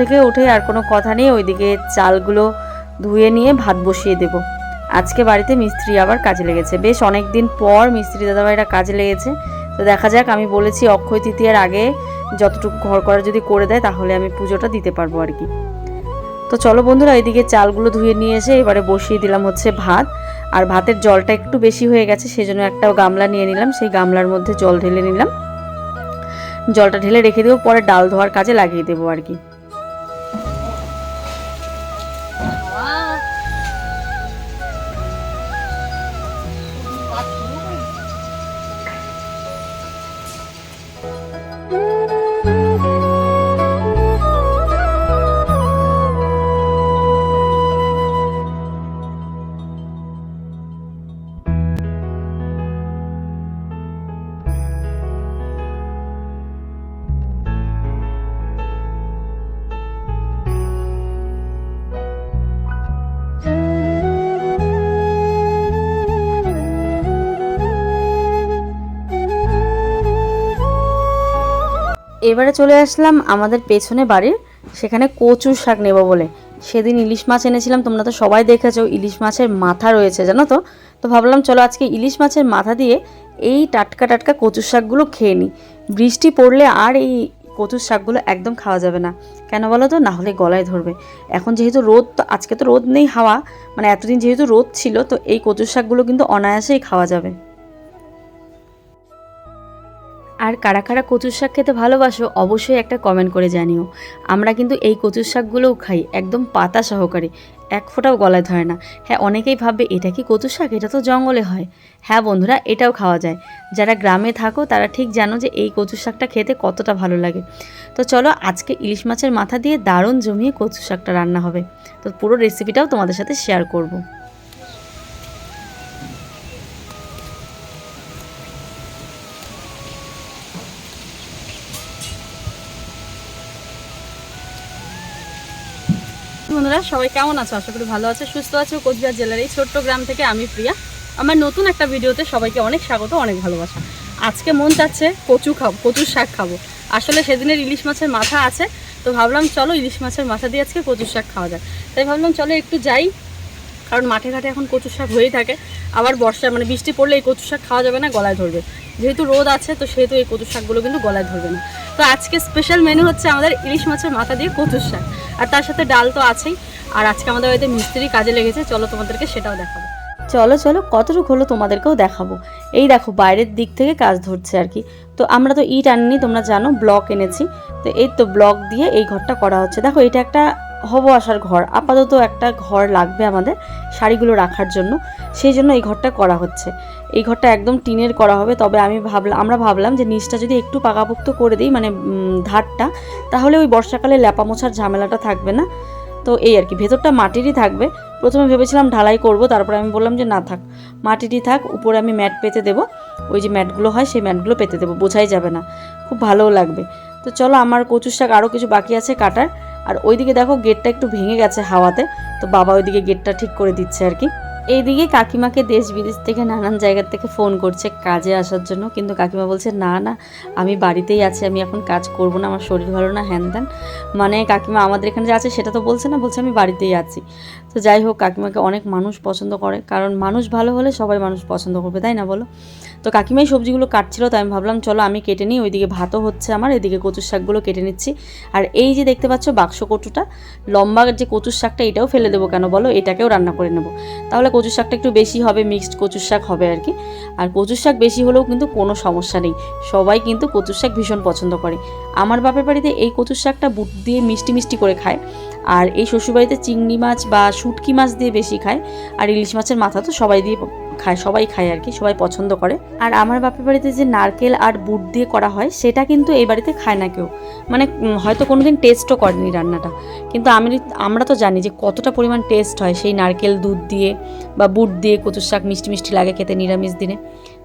থেকে উঠে আর কোনো কথা নেই, ওইদিকে চালগুলো ধুয়ে নিয়ে ভাত বসিয়ে দেব। আজকে বাড়িতে মিস্ত্রি আবার কাজে লেগেছে। বেশ অনেক দিন পর মিস্ত্রি দাদাভাইরা কাজে লেগেছে। তো দেখা যাক, আমি বলেছি অক্ষয় তৃতীয়ার আগে যতটুকু ঘর করা যদি করে দেয়, তাহলে আমি পুজোটা দিতে পারব আর কি। তো চলো বন্ধুরা, এদিকে চালগুলো ধুয়ে নিয়ে এসে এবারে বসিয়ে দিলাম হচ্ছে ভাত। আর ভাতের জলটা একটু বেশি হয়ে গেছে, সেজন্য একটা গামলা নিয়ে নিলাম। সেই গামলার মধ্যে জল ঢেলে নিলাম। জলটা ঢেলে রেখে দেবো, পরে ডাল ধোয়ার কাজে লাগিয়ে দেবো আর কি। এবারে চলে আসলাম আমাদের পেছনে বাড়ির, সেখানে কচু শাক নেব বলে। সেদিন ইলিশ মাছ এনেছিলাম, তোমরা তো সবাই দেখেছ, ইলিশ মাছের মাথা রয়েছে, জানো তো? তো ভাবলাম চলো আজকে ইলিশ মাছের মাথা দিয়ে এই টাটকা টাটকা কচুর শাকগুলো খেয়ে নিই। বৃষ্টি পড়লে আর এই কচুর শাকগুলো একদম খাওয়া যাবে না। কেন বলো তো? না হলে গলায় ধরবে। এখন যেহেতু রোদ, তো আজকে তো রোদ নেই হাওয়া মানে এতদিন যেহেতু রোদ ছিল, তো এই কচুর শাকগুলো কিন্তু অনায়াসেই খাওয়া যাবে। আর কারা কারা কচুর শাক খেতে ভালোবাসো, অবশ্যই একটা কমেন্ট করে জানিও। আমরা কিন্তু এই কচুর শাকগুলোও খাই, একদম পাতা সহকারে, এক ফোঁটাও গলায় ধরে না। হ্যাঁ অনেকেই ভাববে, এটা কি কচুর শাক? এটা তো জঙ্গলে হয়। হ্যাঁ বন্ধুরা, এটাও খাওয়া যায়। যারা গ্রামে থাকো, তারা ঠিক জানো যে এই কচুর শাকটা খেতে কতটা ভালো লাগে। তো চলো, আজকে ইলিশ মাছের মাথা দিয়ে দারুণ জমিয়ে কচুর শাকটা রান্না হবে। তো পুরো রেসিপিটাও তোমাদের সাথে শেয়ার করব। বন্ধুরা, সবাই কেমন আছো? আশা করি ভালো আছে, সুস্থ আছো। কোচবিহার জেলার এই ছোট্ট গ্রাম থেকে আমি প্রিয়া। আমার নতুন একটা ভিডিওতে সবাইকে অনেক স্বাগত, অনেক ভালোবাসা। আজকে মন চাচ্ছে কচু খাব, কচুর শাক খাব। আসলে সেদিনের ইলিশ মাছের মাথা আছে, তো ভাবলাম চলো ইলিশ মাছের মাথা দিয়ে আজকে কচুর শাক খাওয়া যায় তাই ভাবলাম চলো একটু যাই, কারণ মাঠে ঘাটে এখন কচুর শাক হয়েই থাকে। আবার বর্ষা মানে বৃষ্টি পড়লে এই কচুর শাক খাওয়া যাবে না, গলায় ধরবে। যেহেতু রোদ আছে, তো সেহেতু এই কচুর শাকগুলো কিন্তু গলায় ধরবে না। তো আজকে স্পেশাল মেনু হচ্ছে আমাদের ইলিশ মাছের মাথা দিয়ে কচুর শাক। আর তার সাথে ডাল তো আছেই। আর আজকে আমাদের বাড়িতে মিস্ত্রি কাজে লেগেছে, চলো তোমাদেরকে সেটাও দেখাবো। চলো চলো, কতটুকু হলো তোমাদেরকেও দেখাবো। এই দেখো, বাইরের দিক থেকে কাজ ধরছে আর কি। তো আমরা তো ইট আনিনি, তোমরা জানো, ব্লক এনেছি। তো এই তো ব্লক দিয়ে এই ঘরটা করা হচ্ছে। দেখো, এটা একটা হব আসার ঘর। আপাতত একটা ঘর লাগবে আমাদের শাড়িগুলো রাখার জন্য। সেই জন্য এই ঘরটা করা হচ্ছে। এই ঘরটা একদম টিনের করা হবে, তবে আমি ভাবলাম আমরা ভাবলাম যে নিচটা যদি একটু পাকাপোক্ত করে দিই মানে ধারটা, তাহলে ওই বর্ষাকালে ল্যাপা মোছার ঝামেলাটা থাকবে না? তো এই আর কি, ভেতরটা মাটিরই থাকবে। প্রথমে ভেবেছিলাম ঢালাই করব, তারপরে আমি বললাম যে না থাক, মাটিরই থাক, উপরে আমি ম্যাট পেতে দেবো। ওই যে ম্যাটগুলো হয়, সেই ম্যাটগুলো পেতে দেবো, বোঝাই যাবে না, খুব ভালোও লাগবে। তো চলো, আমার কচুর শাক আরও কিছু বাকি আছে কাটার। আর ওইদিকে দেখো, গেটটা একটু ভেঙে গেছে হাওয়াতে, তো বাবা ওইদিকে গেটটা ঠিক করে দিচ্ছে আর কি। এইদিকে কাকিমাকে দেশ বিদেশ থেকে নানান জায়গা থেকে ফোন করছে কাজে আসার জন্য। কিন্তু কাকিমা বলছে, না না, আমি বাড়িতেই আছি, আমি এখন কাজ করব না, আমার শরীর ভালো না, হ্যান মানে কাকিমা আমাদের এখানে যে আছে সেটা তো বলছে না, বলছে আমি বাড়িতেই আছি। তো যাই হোক, কাকিমাকে অনেক মানুষ পছন্দ করে। কারণ মানুষ ভালো হলে সবাই মানুষ পছন্দ করবে, তাই না বলো? তো কাকিমাই সবজিগুলো কাটছিল, তাই আমি ভাবলাম, চলো আমি কেটে নিই। ওইদিকে ভাতও হচ্ছে আমার, এদিকে কচুর শাকগুলো কেটে নিচ্ছি। আর এই যে দেখতে পাচ্ছ বাক্স কটুটা লম্বা যে কচুর শাকটা, এটাও ফেলে দেবো কেন বলো? এটাকেও রান্না করে নেব। তাহলে কচুর শাকটা একটু বেশি হবে, মিক্সড কচুর শাক হবে আর কি। আর কচুর শাক বেশি হলেও কিন্তু কোনো সমস্যা নেই। সবাই কিন্তু কচুর শাক ভীষণ পছন্দ করে। আমার বাপের বাড়িতে এই কচুর শাকটা বুট দিয়ে মিষ্টি মিষ্টি করে খায়। আর এই শ্বশুরবাড়িতে চিংড়ি মাছ বা শুটকি মাছ দিয়ে বেশি খায়, আর ইলিশ মাছের মাথা তো সবাই দিয়ে খায়, সবাই খায় আর কি, সবাই পছন্দ করে। আর আমার বাপের বাড়িতে যে নারকেল আর বুট দিয়ে করা হয়, সেটা কিন্তু এই বাড়িতে খায় না কেউ। মানে হয়তো কোনো দিন টেস্টও করেনি রান্নাটা। কিন্তু আমি, আমরা তো জানি যে কতটা পরিমাণ টেস্ট হয় সেই নারকেল দুধ দিয়ে বা বুট দিয়ে কচুর শাক মিষ্টি মিষ্টি লাগে খেতে নিরামিষ দিনে।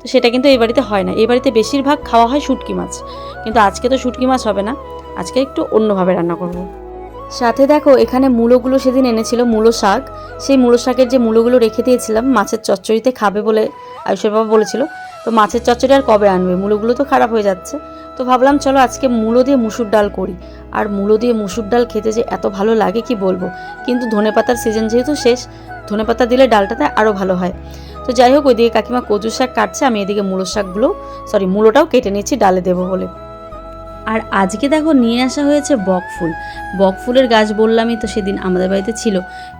তো সেটা কিন্তু এই বাড়িতে হয় না। এই বাড়িতে বেশিরভাগ খাওয়া হয় শুটকি মাছ। কিন্তু আজকে তো শুটকি মাছ হবে না। আজকে একটু অন্যভাবে রান্না করব। সাথে দেখো, এখানে মূলোগুলো সেদিন এনেছিল মূলো শাক। সেই মূলো শাকের যে মূলোগুলো রেখে দিয়েছিলাম, মাছের চচ্চড়িতে খাবে বলে আয়ুষের বাবা বলেছিল। তো মাছের চচ্চড়ি আর কবে আনবে? মূলোগুলো তো খারাপ হয়ে যাচ্ছে। তো ভাবলাম, চলো আজকে মূলো দিয়ে মুসুর ডাল করি। আর মূলো দিয়ে মুসুর ডাল খেতে যে এত ভালো লাগে, কি বলব? কিন্তু ধনেপাতার সিজন যেহেতু শেষ, ধনেপাতা দিলে ডালটাতে আরও ভালো হয়। তো যাই হোক, ওইদিকে কাকিমা কচু শাক কাটছে, আমি এদিকে মূলো শাকগুলো সরি মূলোটাও কেটে নিচ্ছি ডালে দেবো বলে। আর আজকে দেখো নিয়ে আসা হয়েছে বক ফুল। বক ফুলের গাছ বললামই তো সেদিন আমাদের বাড়িতে ছিল।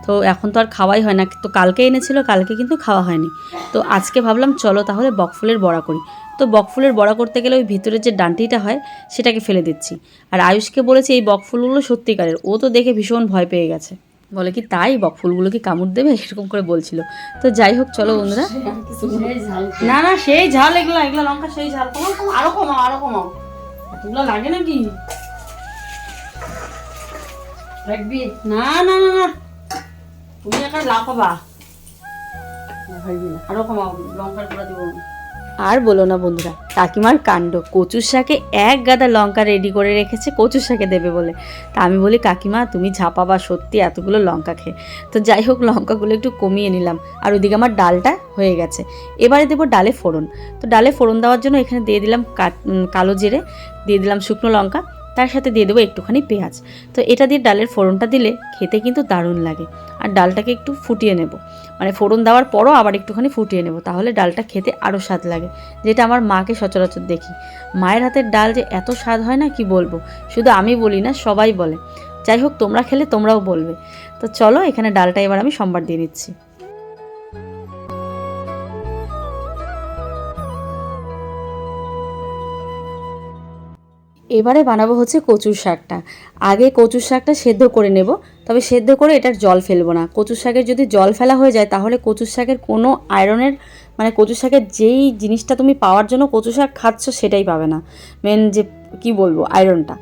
তো এখন তো আর খাওয়াই হয় না। তো কালকে এনেছিল কালকে কিন্তু খাওয়া হয়নি। তো আজকে ভাবলাম চলো তাহলে বক ফুলের বড়া করি। তো বক ফুলের বড়া করতে গেলে ওই ভিতরের যে ডান্টিটা হয় সেটাকে ফেলে দিচ্ছি। আর আয়ুষকে বলেছি এই বক ফুলগুলো সত্যিকারের। ও তো দেখে ভীষণ ভয় পেয়ে গেছে। বলে কি তাই বক ফুলগুলো কি কামড় দেবে? এরকম করে বলছিল। তো যাই হোক চলো বন্ধুরা। না না সেই ঝাল এগুলো এগুলো লঙ্কা সেই ঝাল। কমাও আরও কমাও আরও কমাও। এগুলো লাগে নাকি? রাখবি? না না না না। তুমি এখন লাফাবা। আরও কমাও, লঙ্কার গুঁড়া দিব। আর বলো না বন্ধুরা, কাকিমার কাণ্ড, কচুর শাকে এক গাদা লঙ্কা রেডি করে রেখেছে, কচুর শাকে দেবে বলে। তা আমি বলি, কাকিমা, তুমি ঝাপাবা সত্যি এতগুলো লঙ্কা খেয়ে। তো যাই হোক, লঙ্কাগুলো একটু কমিয়ে নিলাম। আর ওদিকে আমার ডালটা হয়ে গেছে। এবারে দেবো ডালে ফোড়ন। তো ডালে ফোড়ন দেওয়ার জন্য এখানে দিয়ে দিলাম কালো জিরে, দিয়ে দিলাম শুকনো লঙ্কা। তার সাথে দিয়ে দেবো একটুখানি পেঁয়াজ। তো এটা দিয়ে ডালের ফোড়নটা দিলে খেতে কিন্তু দারুণ লাগে। আর ডালটাকে একটু ফুটিয়ে নেব। মানে ফোড়ন দেওয়ার পরও আবার একটুখানি ফুটিয়ে নেব, তাহলে ডালটা খেতে আরও স্বাদ লাগে, যেটা আমার মাকে সচরাচর দেখি। মায়ের হাতের ডাল যে এত স্বাদ হয় না, কি বলব? শুধু আমি বলি না, সবাই বলে। যাই হোক, তোমরা খেলে, তোমরাও বলবে। তো চলো, এখানে ডালটা এবার আমি সোমবার দিয়ে দিচ্ছি এবারে বানাবো হচ্ছে কচুর শাকটা। আগে কচুর শাকটা সেদ্ধ করে নেব, তবে সেদ্ধ করে এটার জল ফেলব না। কচুর শাকের যদি জল ফেলা হয়ে যায়, তাহলে কচুর শাকের কোনো আয়রনের মানে কচুর শাকের যেই জিনিসটা তুমি পাওয়ার জন্য কচু শাক খাচ্ছ, সেটাই পাবে না। মেন যে, কি বলব, আয়রনটা।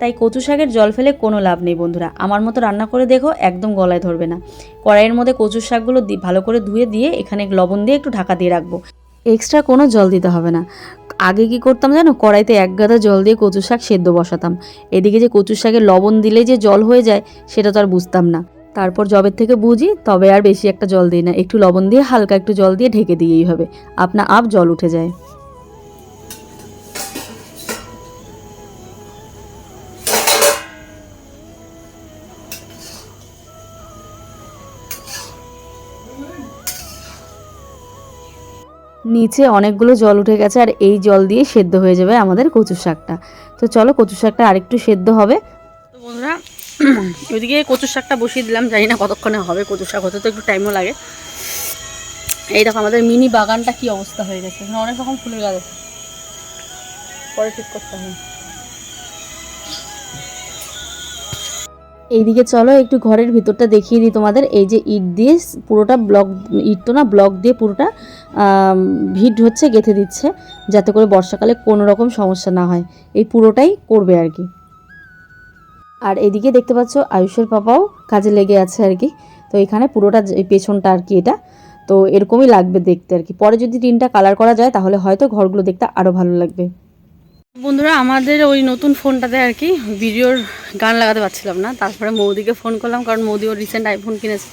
তাই কচু শাকের জল ফেলে কোনো লাভ নেই বন্ধুরা। আমার মতো রান্না করে দেখো, একদম গলায় ধরবে না। কড়াইয়ের মধ্যে কচুর শাকগুলো ভালো করে ধুয়ে দিয়ে এখানে লবণ দিয়ে একটু ঢাকা দিয়ে রাখব। এক্সট্রা কোনো জল দিতে হবে না। আগে কি করতাম জানো? কড়াইতে এক গাদা জল দিয়ে কচু শাক সেদ্ধ বসাতাম। এদিকে যে কচু শাকে লবণ দিলে যে জল হয়ে যায়, সেটা তো আর বুঝতাম না। তারপর জবের থেকে বুঝি, তবে আর বেশি একটা জল দিই না। একটু লবণ দিয়ে হালকা একটু জল দিয়ে ঢেকে দিয়েই হবে। আপনা আপ জল উঠে যায়। নিচে অনেকগুলো জল উঠে গেছে আর এই জল দিয়ে সেদ্ধ হয়ে যাবে আমাদের কচু শাকটা। তো চলো কচু শাকটা আরেকটু সেদ্ধ হবে। তো বন্ধুরা, ওইদিকে কচু শাকটা বসিয়ে দিলাম, জানি না কতক্ষণে হবে কচু শাক, হতে তো একটু টাইমও লাগে। এই দেখো, আমাদের মিনি বাগানটা কি অবস্থা হয়ে গেছে অনেক রকম ফুলের গাছ আছে। পরে ঠিক করতে হবে। এইদিকে চলো, একটু ঘরের ভিতরটা দেখিয়ে দিই তোমাদের। এই যে ইট দিয়ে পুরোটা ব্লক, ইট তো না, ব্লক দিয়ে পুরোটা ভিড় হচ্ছে, গেঁথে দিচ্ছে, যাতে করে বর্ষাকালে কোনো রকম সমস্যা না হয়। এই পুরোটাই করবে আর কি। আর এদিকে দেখতে পাচ্ছ, আয়ুষের পাপাও কাজে লেগে আছে আর কি। তো এখানে পুরোটা পেছনটা আর কি এটা। তো এরকমই লাগবে দেখতে আর কি। পরে যদি টিনটা কালার করা যায়, তাহলে হয়তো ঘরগুলো দেখতে আরও ভালো লাগবে। বন্ধুরা, আমাদের ওই নতুন ফোনটাতে আর কি ভিডিওর গান লাগাতে পারছিলাম না। তারপরে মৌদিকে ফোন করলাম, কারণ মৌদি ওর রিসেন্ট আইফোন কিনেছে।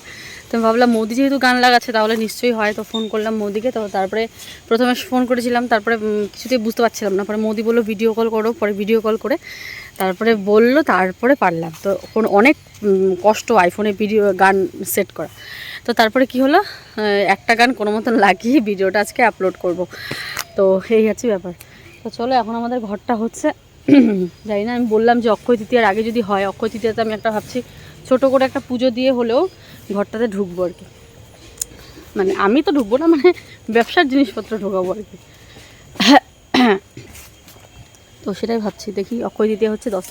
তো আমি ভাবলাম, মৌদি যেহেতু গান লাগাচ্ছে, তাহলে নিশ্চয়ই হয়। তো ফোন করলাম মৌদিকে, তো তারপরে প্রথমে ফোন করেছিলাম, তারপরে কিছুতেই বুঝতে পারছিলাম না। পরে মৌদি বলল ভিডিও কল করো। পরে ভিডিও কল করে তারপরে বলল, তারপরে পারলাম। তো অনেক কষ্ট আইফোনে ভিডিও গান সেট করা। তো তারপরে কি হলো? একটা গান কোনো মতন লাগিয়ে ভিডিওটা আজকে আপলোড করব। তো এই হচ্ছে ব্যাপার। তো চলো, এখন আমাদের ঘরটা হচ্ছে। জানি না, আমি বললাম যে অক্ষয় তৃতীয়ার আগে যদি হয়, অক্ষয় তৃতীয়াতে আমি একটা ভাবছি, ছোট করে একটা পুজো দিয়ে হলেও ঘরটাতে ঢুকবো আর কি। মানে আমি তো ঢুকবো না মানে ব্যবসার জিনিসপত্র ঢোকাবো আর কি। তো সেটাই ভাবছি, দেখি অক্ষয় তৃতীয়া হচ্ছে দশ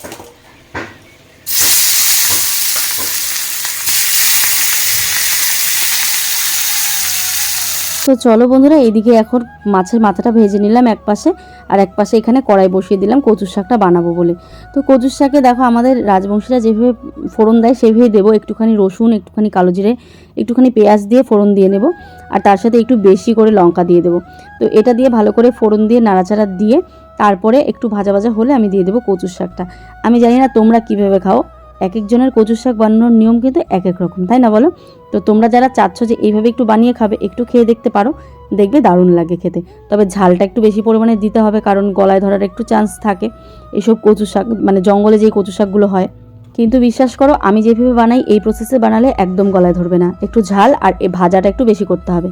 তো চলো বন্ধুরা, এইদিকে এখন মাছের মাথাটা ভেজে নিলাম এক পাশে, আর এক পাশে এখানে কড়াই বসিয়ে দিলাম, কচুর শাকটা বানাবো বলে। তো কচুর শাকে দেখো আমাদের রাজবংশীরা যেভাবে ফোড়ন দেয়, সেভাবেই দেবো একটুখানি রসুন, একটুখানি কালো জিরে, একটুখানি পেঁয়াজ দিয়ে ফোড়ন দিয়ে নেব, আর তার সাথে একটু বেশি করে লঙ্কা দিয়ে দেবো। তো এটা দিয়ে ভালো করে ফোড়ন দিয়ে নাড়াচাড়া দিয়ে, তারপরে একটু ভাজা ভাজা হলে আমি দিয়ে দেবো কচুর শাকটা। আমি জানি না তোমরা কীভাবে খাও এক একজনের কচুর শাক বানানোর নিয়ম কিন্তু এক এক রকম, তাই না বলো? তো তোমরা যারা চাচ্ছ যে এইভাবে একটু বানিয়ে খাবে, একটু খেয়ে দেখতে পারো, দেখবে দারুণ লাগে খেতে। তবে ঝালটা একটু বেশি পরিমাণে দিতে হবে, কারণ গলায় ধরার একটু চান্স থাকে এসব কচু শাক মানে জঙ্গলে যেই কচু শাকগুলো হয়। কিন্তু বিশ্বাস করো, আমি যেভাবে বানাই, এই প্রসেসে বানালে একদম গলায় ধরবে না। একটু ঝাল আর এই ভাজাটা একটু বেশি করতে হবে।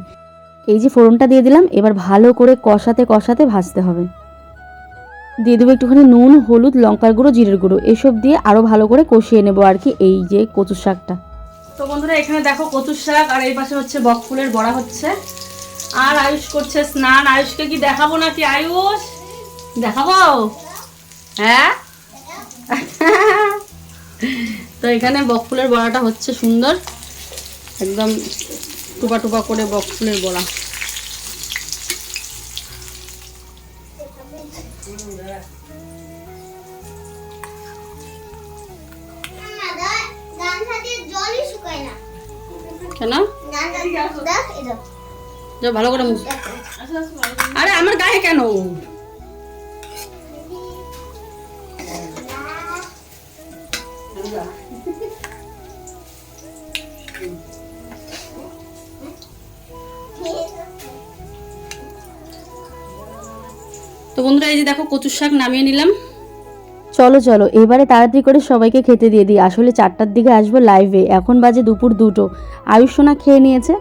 এই যে ফোড়নটা দিয়ে দিলাম, এবার ভালো করে কষাতে কষাতে ভাজতে হবে। দিয়ে দেবো একটুখানি নুন, হলুদ, লঙ্কার গুঁড়ো, জিরের গুঁড়ো। এসব দিয়ে আরও ভালো করে কষিয়ে নেব আর কি এই যে কচুর শাকটা। তো বন্ধুরা, এখানে দেখো কচুর শাক, আর এই পাশে হচ্ছে বক ফুলের বড়া হচ্ছে। আর আয়ুষ করছে স্নান। আয়ুষকে কি দেখাবো নাকি, আয়ুষ? দেখাবো? হ্যাঁ? তো এখানে বক ফুলের বড়াটা হচ্ছে সুন্দর। একদম টুপা টুপা করে বক ফুলের বড়া গান সাথে জলই শুকায় না কেন? ভালো করে আরে আমার গায়ে কেন? বন্ধুরা, এই যে দেখো কচুর শাক নামিয়ে নিলাম। চলো চলো, এবারে তাড়াতাড়ি করে সবাইকে খেতে দিয়ে দিই। আসলে চারটার দিকে আসব লাইভে এখন বাজে দুপুর দুটো। আয়ুষ সোনা খেয়ে নিয়েছে।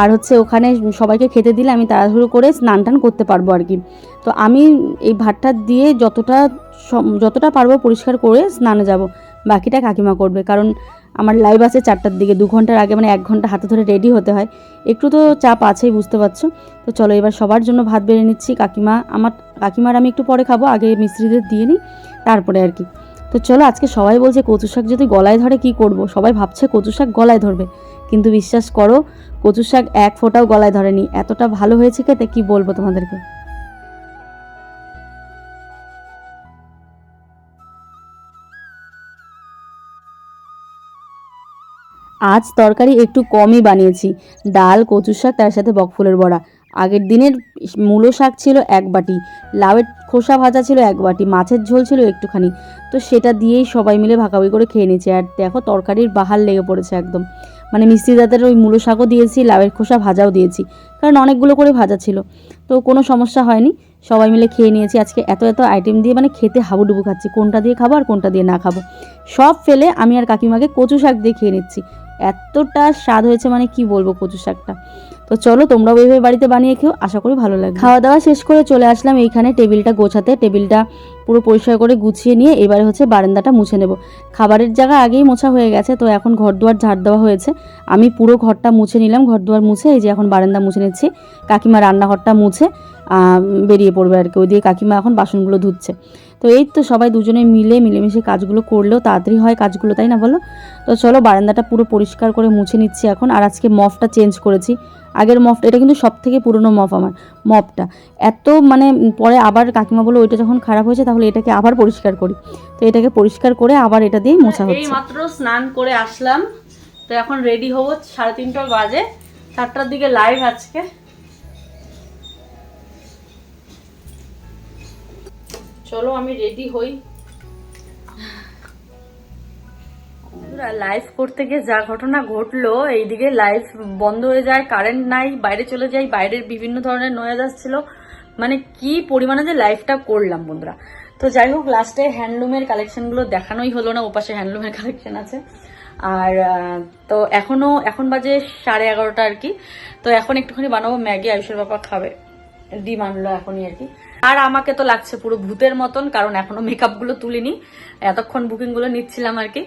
আর হচ্ছে ওখানে সবাইকে খেতে দিলে আমি তাড়াহুড়ো করে স্নান টান করতে পারব আর কি। তো আমি এই ভাতটা দিয়ে যতটা যতটা পারব পরিষ্কার করে স্নানে যাব। বাকিটা কাকিমা করবে। কারণ আমার লাইভ আছে চারটার দিকে, দু ঘণ্টার আগে মানে এক ঘণ্টা হাতে ধরে রেডি হতে হয়। একটু তো চাপ আছেই, বুঝতে পারছ? তো চলো এবার সবার জন্য ভাত বেড়ে নিচ্ছি। কাকিমা, আমার, কাকিমার আমি একটু পরে খাব, আগে মিস্ত্রিদের দিয়ে নিই, তারপরে আর কি। তো চলো আজকে সবাই বলছে কচু শাক যদি গলায় ধরে কি করব? সবাই ভাবছে কচু শাক গলায় ধরবে। কিন্তু বিশ্বাস করো, কচু শাক এক ফোঁটাও গলায় ধরেনি। এতটা ভালো হয়েছে খেতে, কি বলব তোমাদেরকে? আজ তরকারি একটু কমই বানিয়েছি। ডাল কচু শাক, তার সাথে বকফুলের বড়া। আগের দিনের মূলো শাক ছিল এক বাটি, লাউয়ের খোসা ভাজা ছিল এক বাটি, মাছের ঝোল ছিল একটুখানি। তো সেটা দিয়েই সবাই মিলে ভাগাভাগি করে খেয়ে নিয়েছি। আর দেখো তরকারির বাহার লেগে পড়েছে একদম। মানে মিষ্টি জাতের ওই মূলো শাকও দিয়েছি, লাউয়ের খোসা ভাজাও দিয়েছি, কারণ অনেকগুলো করে ভাজা ছিল। তো কোনো সমস্যা হয়নি, সবাই মিলে খেয়ে নিয়েছি। আজকে এত এত আইটেম দিয়ে মানে খেতে হাবুডুবু খাচ্ছি, কোনটা দিয়ে খাব আর কোনটা দিয়ে না খাব। সব ফেলে আমি আর কাকিমাকে কচু শাক দিয়ে খেয়ে নিচ্ছি। এতটা স্বাদ হয়েছে মানে কি বলব কচু শাকটা। তো চলো তোমরাও এইভাবে বাড়িতে বানিয়ে খেও, আশা করি ভালো লাগবে। খাওয়া দাওয়া শেষ করে চলে আসলাম এইখানে টেবিলটা গোছাতে। টেবিলটা পুরো পরিষ্কার করে গুছিয়ে নিয়ে এবারে হচ্ছে বারান্দাটা মুছে নেব। খাবারের জায়গা আগেই মোছা হয়ে গেছে, তো এখন ঘর দুয়ার ঝাড় দেওয়া হয়েছে। আমি পুরো ঘরটা মুছে নিলাম ঘর দুয়ার মুছে এই যে এখন বারান্দা মুছে নিচ্ছি। কাকিমা রান্নাঘরটা মুছে। বেরিয়ে পড়বে আর কি। ওইদিকে কাকিমা এখন বাসনগুলো ধুচ্ছে। তো এই তো সবাই দুজনে মিলে মিলেমিশে কাজগুলো করলেও তাড়াতাড়ি হয় কাজগুলো তাই না বলো? তো চলো বারান্দাটা পুরো পরিষ্কার করে মুছে নিচ্ছি এখন। আর আজকে মফটা চেঞ্জ করেছি। আগের মফটা এটা কিন্তু সব থেকে পুরনো মফ আমার মপটা এত মানে পরে আবার কাকিমা বলে ওইটা যখন খারাপ হয়েছে তাহলে এটাকে আবার পরিষ্কার করি। তো এটাকে পরিষ্কার করে আবার এটা দিয়ে মোছা এই হচ্ছে। মাত্র স্নান করে আসলাম। তো এখন রেডি হব সাড়ে তিনটা বাজে। চারটার দিকে লাইভ আজকে। চলো, আমি রেডি হই। লাইভ করতে গিয়ে যা ঘটনা ঘটলো, এইদিকে লাইভ বন্ধ হয়ে যায় কারেন্ট নাই, বাইরে চলে যাই, বাইরের বিভিন্ন ধরনের নয়েজ আসছিল। মানে কি পরিমাণে যে লাইভটা করলাম বন্ধুরা। তো যাই হোক লাস্টে হ্যান্ডলুমের কালেকশনগুলো দেখানোই হলো না, ওপাশে হ্যান্ডলুমের কালেকশন আছে। আর তো এখনও, এখন বাজে সাড়ে এগারোটা আর কি। তো এখন একটুখানি বানাবো, ম্যাগি আয়ুষের বাবা খাবে। ডিম আনলো এখনই আর কি। আর আমাকে তো লাগছে পুরো ভূতের মতন কারণ এখনও মেকআপগুলো তুলিনি। এতক্ষণ বুকিংগুলো নিচ্ছিলাম আর কি।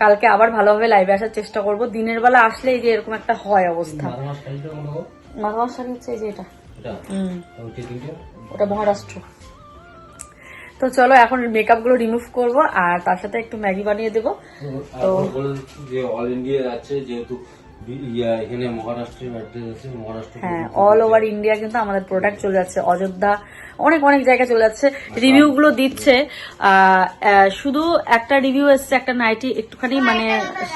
কালকে আবার ভালোভাবে লাইভে আসার চেষ্টা করব। দিনের বেলা আসলে এই যে এরকম একটা হয় অবস্থা। শাড়ি হচ্ছে এই যে এটা। ওটা মহারাষ্ট্র। তো চলো এখন মেকআপগুলো রিমুভ করব আর তার সাথে একটু ম্যাগি বানিয়ে দেবো। তো যে অল ইন্ডিয়া যাচ্ছে যেহেতু হ্যাঁ অল ওভার ইন্ডিয়া কিন্তু আমাদের প্রোডাক্ট চলে যাচ্ছে। অযোধ্যা অনেক অনেক জায়গায় চলে যাচ্ছে। রিভিউ গুলো দিচ্ছে। শুধু একটা রিভিউ এসছে একটা নাইটি একটুখানি মানে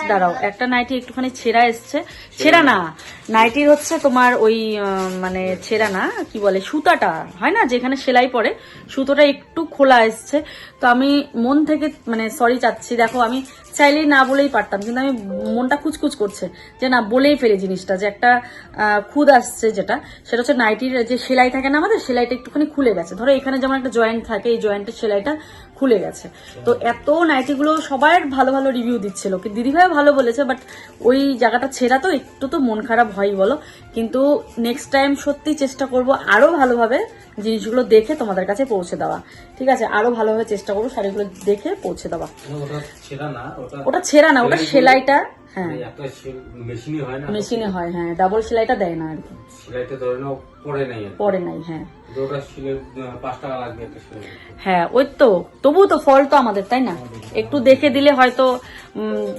দাঁড়াও একটা নাইটি একটুখানি ছেঁড়া এসছে। ছেঁড়া না নাইটির হচ্ছে তোমার ওই মানে ছেঁড়া না কি বলে সুতাটা হয় না যেখানে সেলাই পড়ে সুতোটা একটু খোলা এসছে। তো আমি মন থেকে মানে সরি চাচ্ছি দেখো আমি চাইলেই না বলেই পারতাম কিন্তু আমি মনটা কুচকুচ করছে যে না বলেই ফেলে জিনিসটা যে একটা খুদ আসছে যেটা সেটা হচ্ছে নাইটির যে সেলাই থাকে না আমাদের সেলাইটা একটুখানি খুলে গেছে। ধরো এখানে যেমন একটা জয়েন্ট থাকে এই জয়েন্টের সেলাইটা খুলে গেছে। তো এত নাইটিগুলো সবার ভালো ভালো রিভিউ দিচ্ছিল। কি দিদিভাইও ভালো বলেছে বাট ওই জায়গাটা ছেঁড়া তো একটু তো মন খারাপ হয়ই বলো। কিন্তু নেক্সট টাইম সত্যি চেষ্টা করব আরও ভালোভাবে জিনিসগুলো দেখে তোমাদের কাছে পৌঁছে দেওয়া। ঠিক আছে আরও ভালোভাবে চেষ্টা করব শাড়িগুলো দেখে পৌঁছে দেওয়া। ওটা ছেঁড়া না ওটা সেলাইটা হ্যাঁ। হয় মেশিনে হয় হ্যাঁ ডাবল সেলাইটা দেয় না আর কি। সেলাইটা ধরে নাও পরে নাই পরে নাই হ্যাঁ। হ্যাঁ ওই তো তবুও তো ফল তো আমাদের তাই না একটু দেখে দিলে হয়তো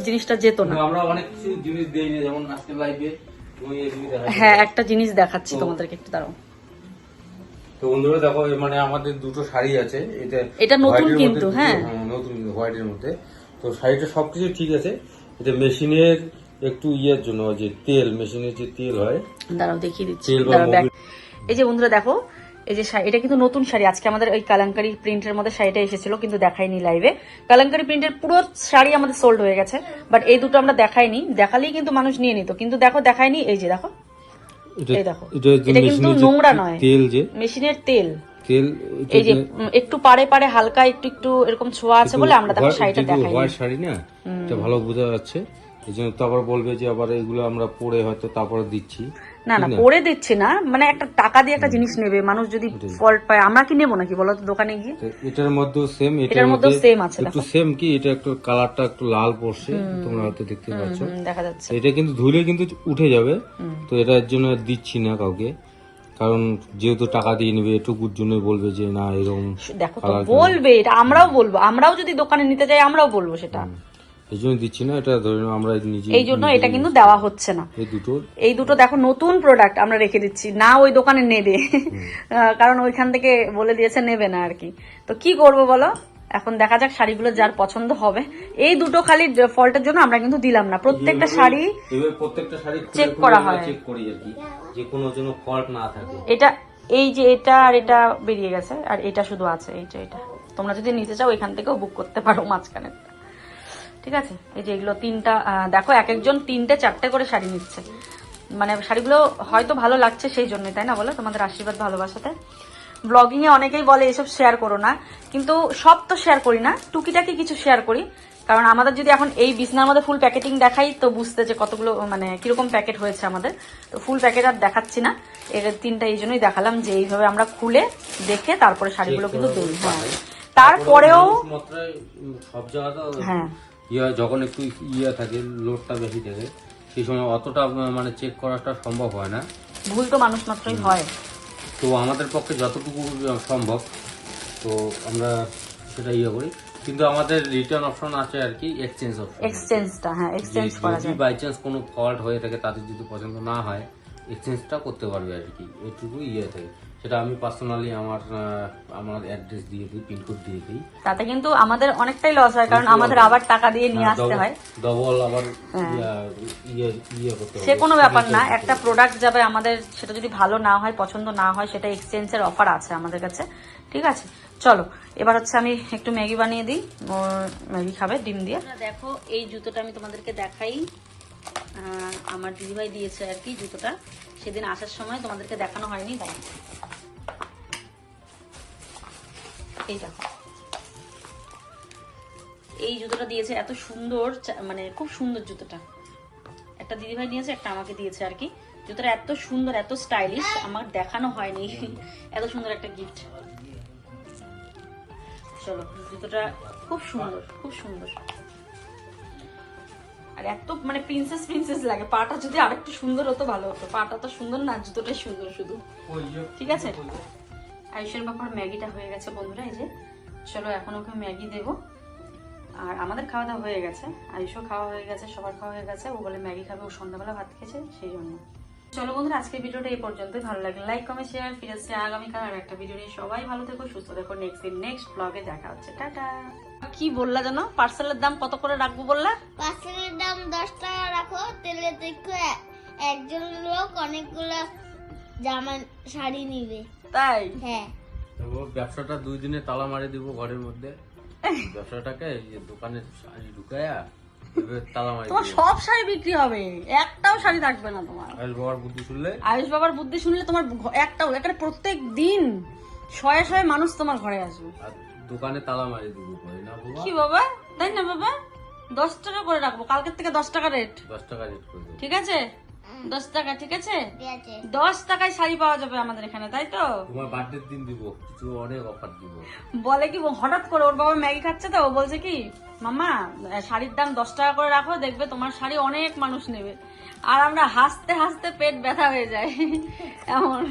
জিনিসটা যেত না আমরা অনেক কিছু জিনিস দিই না যেমন আজকে লাইভে। হ্যাঁ একটা জিনিস দেখাচ্ছি তোমাদেরকে একটু দাঁড়াও তো বন্ধুরা দেখো মানে আমাদের দুটো শাড়ি আছে এটা এটা নতুন কিন্তু, মধ্যে হ্যাঁ। নতুন হোয়াইটের মধ্যে তো শাড়িটা সবকিছু ঠিক আছে এটা মেশিনের একটু ইয়ের জন্য যে তেল মেশিনের যে তেল হয় দাঁড়াও দেখিয়ে দিচ্ছি। এই যে বন্ধুরা দেখো এই যে শাড়ি এটা কিন্তু নতুন শাড়ি। আজকে আমাদের ওই কালাঙ্কারি প্রিন্টের মধ্যে শাড়িটা এসেছিল কিন্তু দেখাইনি লাইভে কালাঙ্কারি প্রিন্টের পুরো শাড়ি আমাদের সোল্ড হয়ে গেছে বাট এই দুটো আমরা দেখাইনি। দেখালেই কিন্তু মানুষ নিয়ে নিত কিন্তু দেখো দেখাইনি এই যে দেখো। এই দেখো। এটা কিন্তু মেশিনের নোংরা নয়। তেল যে মেশিনের তেল। তেল এই যে একটু পারে পারে হালকা একটু একটু এরকম ছোঁয়া আছে বলে আমরা দেখো শাড়িটা দেখাই হোয়াইট শাড়ি না এটা ভালো বোঝা যাচ্ছে। এই জন্য তো আবার বলবে যে আবার এগুলো আমরা পরে হয়তো তারপরে দিচ্ছি। না না পরে দিচ্ছি না। মানে একটা টাকা দিয়ে একটা জিনিস নেবে মানুষ যদি ফল্ট পায় আমরা কি নেব নাকি বলো তো দোকানে গিয়ে? এটার মধ্যেও সেম এটার মধ্যেও same আছে, একটু সেম কি এটা একটু কালারটা একটু লাল পড়ছে তোমরা হয়তো দেখতে পাচ্ছ। দেখা যাচ্ছে। এটা কিন্তু ধুলে কিন্তু উঠে যাবে। তো এটার জন্য আর দিচ্ছি না কাউকে। কারণ যেহেতু টাকা দিয়ে নেবে এটুকুর জন্য বলবে যে না এরকম দেখো বলবে এটা আমরাও বলব। আমরাও যদি দোকানে নিতে যাই আমরাও বলব সেটা। এই জন্য দিচ্ছি না এটা ধরে নাও আমরা নিজে এই জন্য এটা কিন্তু দেওয়া হচ্ছে না। এই দুটো। এই দুটো দেখো নতুন প্রোডাক্ট আমরা রেখে দিচ্ছি না ওই দোকানে নেবে। কারণ ওইখান থেকে বলে দিয়েছে নেবে না আর কি। তো কি করব বলো? এখন দেখা যাক শাড়িগুলো যার পছন্দ হবে। এই দুটো খালি ফলটার জন্য আমরা কিন্তু দিলাম না। প্রত্যেকটা শাড়ি প্রত্যেকটা শাড়ি Check করা হয়। চেক করি আর কি। যে কোনো যেন ফল্ট না থাকে। এটা এই যে এটা আর এটা বেরিয়ে গেছে আর এটা শুধু আছে এই যে এটা। তোমরা যদি নিতে চাও এখান থেকেও বুক করতে পারো মাঝখানে। ঠিক আছে? এই যে এগুলো তিনটা দেখো এক একজন তিনটে চারটে করে শাড়ি নিচ্ছে। মানে শাড়িগুলো হয়তো ভালো লাগছে সেই জন্যই তাই না বলো? তোমাদের আশীর্বাদ ভালোবাসাতে। ব্লগিং এ অনেকেই বলে এসব শেয়ার করো না কিন্তু সব তো শেয়ার করি না টুকিটাকি কিছু শেয়ার করি। কারণ আমাদের যদি এখন এই বিছনার মধ্যে ফুল প্যাকেটিং দেখাই তো বুঝতে যে কতগুলো মানে কীরকম প্যাকেট হয়েছে আমাদের। তো ফুল প্যাকেট আর দেখাচ্ছি না। এর তিনটা এই জন্যই দেখালাম যে এইভাবে আমরা খুলে দেখে তারপরে শাড়িগুলো কিন্তু দিই হ্যাঁ তারপরেও হ্যাঁ। ইয়ে যখন একটু ইয়ে থাকে লোডটা বেশি থাকে সেই সময় অতটা মানে চেক করাটা সম্ভব হয় না। ভুল তো মানুষ মাত্রই হয়। তো আমাদের পক্ষে যতটুকু সম্ভব তো আমরা সেটা ইয়ে করি। কিন্তু আমাদের রিটার্ন অপশন আছে আর কি এক্সচেঞ্জ অপশন এক্সচেঞ্জটা হ্যাঁ এক্সচেঞ্জ করা যদি যায়। বাই চান্স কোনো ফল্ট হয়ে থাকে তাদের যদি পছন্দ না হয় এক্সচেঞ্জটা করতে পারবে আর কি। এটুকু ইয়ে থাকে। সেটা আমি পার্সোনালি আমার আমার অ্যাড্রেস দিয়ে দিই পিনকোড দিয়ে দিই। তাতে কিন্তু আমাদের অনেকটাই লস হয় কারণ আমাদের আবার টাকা দিয়ে নিয়ে আসতে হয়। ডবল আবার ইয়া- ইয়ে ইয়ে করতে সে কোনো ব্যাপার না একটা প্রোডাক্ট যাবে আমাদের সেটা যদি ভালো না হয় পছন্দ না হয় সেটা এক্সচেঞ্জের অফার আছে আমাদের কাছে। ঠিক আছে? চলো এবার হচ্ছে আমি একটু ম্যাগি বানিয়ে দিই। ওর ম্যাগি খাবে ডিম দিয়ে। দেখো এই জুতোটা আমি তোমাদেরকে দেখাই। আমার দিদিভাই দিয়েছে আর কি জুতোটা। সেদিন আসার সময় তোমাদেরকে দেখানো হয়নি তাই এই দেখো। এই জুতোটা দিয়েছে এত সুন্দর মানে খুব সুন্দর জুতোটা। একটা দিদিভাই নিয়েছে একটা আমাকে দিয়েছে আর কি। জুতোটা এত সুন্দর এত স্টাইলিশ আমার দেখানো হয়নি। এত সুন্দর একটা গিফট চলো জুতোটা খুব সুন্দর খুব সুন্দর। আর এত মানে প্রিন্সেস প্রিন্সেস লাগে। পাটা যদি আরেকটু সুন্দর হতো ভালো হতো। পাটা তো সুন্দর না জুতোটাই সুন্দর শুধু। ঠিক আছে? আয়ুষের ব্যাপার ম্যাগিটা হয়ে গেছে বন্ধুরা এই যে। চলো এখন ওকে ম্যাগি দেবো। আর আমাদের খাওয়া দাওয়া হয়ে গেছে। আয়ুষও খাওয়া হয়ে গেছে সবার খাওয়া হয়ে গেছে। ও বলে ম্যাগি খাবে ও সন্ধ্যাবেলা ভাত খেয়েছে সেই জন্য। চলো বন্ধুরা আজকের ভিডিওটা এই পর্যন্তই। ভালো লাগে লাইক কমেন্ট শেয়ার ফিরে আসছে আগামীকাল আর একটা ভিডিও নিয়ে। সবাই ভালো থেকো সুস্থ থেকো। নেক্সট দিন নেক্সট ব্লগে দেখা হচ্ছে। টাটা। কি বললা জানো পার্সেলের দাম কত করে রাখব বললা? পার্সেলের দাম দশ টাকা রাখো তেলে দেখো একজন লোক অনেকগুলো জামা শাড়ি নিবে। তাই? হ্যাঁ। ও ব্যবসাটা দুই দিনে তালা মারি দিব ঘরের মধ্যে। ব্যবসাটাকে এই যে দোকানে শাড়ি ঢুকায়া তালা মারি তোমার সব শাড়ি বিক্রি হবে। একটাও শাড়ি থাকবে না তোমার। আয়ুষ বাবার বুদ্ধি শুনলে? আয়ুষ বাবার বুদ্ধি শুনলে তোমার একটাও এখানে প্রত্যেক দিন শয়ে শয়ে মানুষ তোমার ঘরে আসবে। দোকানে তালা মারি দেবো পরে না বাবা? কি বাবা? তাই না বাবা? দশ টাকা করে রাখব। কালকের থেকে দশ টাকা রেট দশ টাকা রেট করে ঠিক আছে? দশ টাকা ঠিক আছে? দশ টাকায় শাড়ি পাওয়া যাবে আমাদের এখানে তাই তো? তোমার বার্থডে দিন দিব কিছু অনেক অফার দিব। বলে কি হঠাৎ করে ওর বাবা ম্যাগি খাচ্ছে তো ও বলছে কি মামা শাড়ির দাম দশ টাকা করে রাখো দেখবে তোমার শাড়ি অনেক মানুষ নেবে। আর আমরা হাসতে হাসতে পেট ব্যথা হয়ে যায়। এমন।